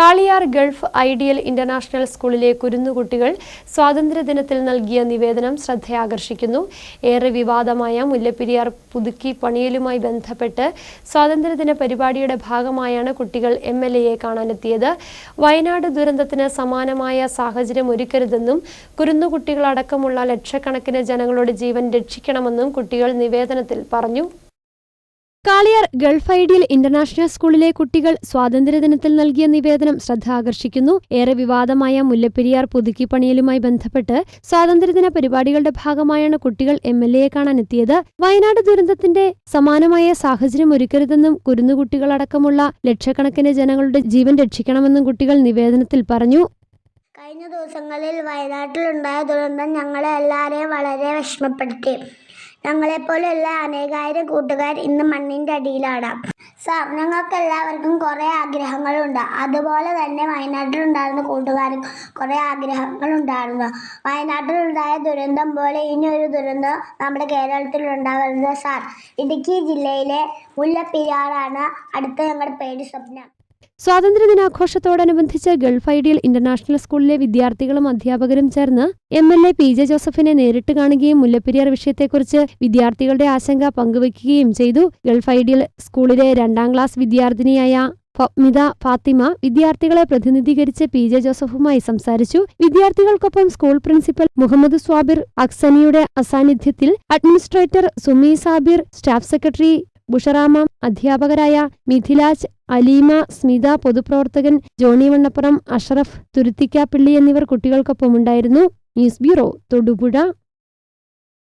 Kaliyar Gulf ideal international സ്കൂളിലെ കുരുന്നുകുട്ടികൾ സ്വാതന്ത്ര്യദിനത്തിൽ നൽകിയ നിവേദനം ശ്രദ്ധയാകർഷിക്കുന്നു. ഏറെ വിവാദമായ മുല്ലപ്പെരിയാർ പുതുക്കി പണിയലുമായി ബന്ധപ്പെട്ട് സ്വാതന്ത്ര്യദിന പരിപാടിയുടെ ഭാഗമായാണ് കുട്ടികൾ എം എൽ എയെ കാണാനെത്തിയത്. വയനാട് ദുരന്തത്തിന് സമാനമായ സാഹചര്യം ഒരുക്കരുതെന്നും കുരുന്നുകുട്ടികളടക്കമുള്ള ലക്ഷക്കണക്കിന് ജനങ്ങളുടെ ജീവൻ രക്ഷിക്കണമെന്നും കുട്ടികൾ നിവേദനത്തിൽ പറഞ്ഞു. കാളിയാർ ഗൾഫ് ഐഡിയൽ ഇന്റർനാഷണൽ സ്കൂളിലെ കുട്ടികൾ സ്വാതന്ത്ര്യദിനത്തിൽ നൽകിയ നിവേദനം ശ്രദ്ധ ആകർഷിക്കുന്നു ഏറെ വിവാദമായ മുല്ലപ്പെരിയാർ പുതുക്കിപ്പണിയലുമായി ബന്ധപ്പെട്ട് സ്വാതന്ത്ര്യദിന പരിപാടികളുടെ ഭാഗമായാണ് കുട്ടികൾ എം എൽ എയെ കാണാനെത്തിയത്. വയനാട് ദുരന്തത്തിന്റെ സമാനമായ സാഹചര്യം ഒരുക്കരുതെന്നും കുരുന്നുകുട്ടികളടക്കമുള്ള ലക്ഷക്കണക്കിന് ജനങ്ങളുടെ ജീവൻ രക്ഷിക്കണമെന്നും കുട്ടികൾ നിവേദനത്തിൽ പറഞ്ഞു. കഴിഞ്ഞ ദിവസങ്ങളിൽ വയനാട്ടിലുണ്ടായ ദുരന്തം ഞങ്ങളെ എല്ലാവരെയും വളരെ വിഷമപ്പെടുത്തി. ഞങ്ങളെപ്പോലെയുള്ള അനേകായിരം കൂട്ടുകാർ ഇന്ന് മണ്ണിന്റെ അടിയിലാണ്. സാർ ഞങ്ങൾക്ക് എല്ലാവർക്കും കുറേ ആഗ്രഹങ്ങളുണ്ട്. അതുപോലെ തന്നെ വയനാട്ടിലുണ്ടായിരുന്ന കൂട്ടുകാർക്ക് കുറേ ആഗ്രഹങ്ങളുണ്ടായിരുന്നു വയനാട്ടിലുണ്ടായ ദുരന്തം പോലെ ഇനിയൊരു ദുരന്തം നമ്മുടെ കേരളത്തിൽ ഉണ്ടാകരുത് സാർ. ഇടുക്കി ജില്ലയിലെ മുല്ലപ്പെരിയാറാണ് അടുത്ത ഞങ്ങളുടെ പേടി സ്വപ്നം. സ്വാതന്ത്ര്യദിനാഘോഷത്തോടനുബന്ധിച്ച് ഗൾഫ് ഐഡിയൽ ഇന്റർനാഷണൽ സ്കൂളിലെ വിദ്യാർത്ഥികളും അധ്യാപകരും ചേർന്ന് M L A P J ജോസഫിനെ നേരിട്ട് കാണുകയും മുല്ലപ്പെരിയാർ വിഷയത്തെക്കുറിച്ച് വിദ്യാർത്ഥികളുടെ ആശങ്ക പങ്കുവയ്ക്കുകയും ചെയ്തു. ഗൾഫ് ഐഡിയൽ സ്കൂളിലെ രണ്ടാം ക്ലാസ് വിദ്യാർത്ഥിനിയായ ഫമിത ഫാത്തിമ വിദ്യാർത്ഥികളെ പ്രതിനിധീകരിച്ച് പി ജെ ജോസഫുമായി സംസാരിച്ചു. വിദ്യാർത്ഥികൾക്കൊപ്പം സ്കൂൾ പ്രിൻസിപ്പൽ മുഹമ്മദ് സ്വാബിർ അക്സനിയുടെ അസാന്നിധ്യത്തിൽ administrator Sumi Sabir staff secretary ബുഷറാമ അധ്യാപകരായ മിഥിലാജ് അലീമ സ്മിത പൊതുപ്രവർത്തകൻ ജോണി വണ്ണപ്പുറം അഷറഫ് തുരുത്തിക്കാപ്പിള്ളി എന്നിവർ കുട്ടികൾക്കൊപ്പമുണ്ടായിരുന്നു. News bureau Thodupuzha.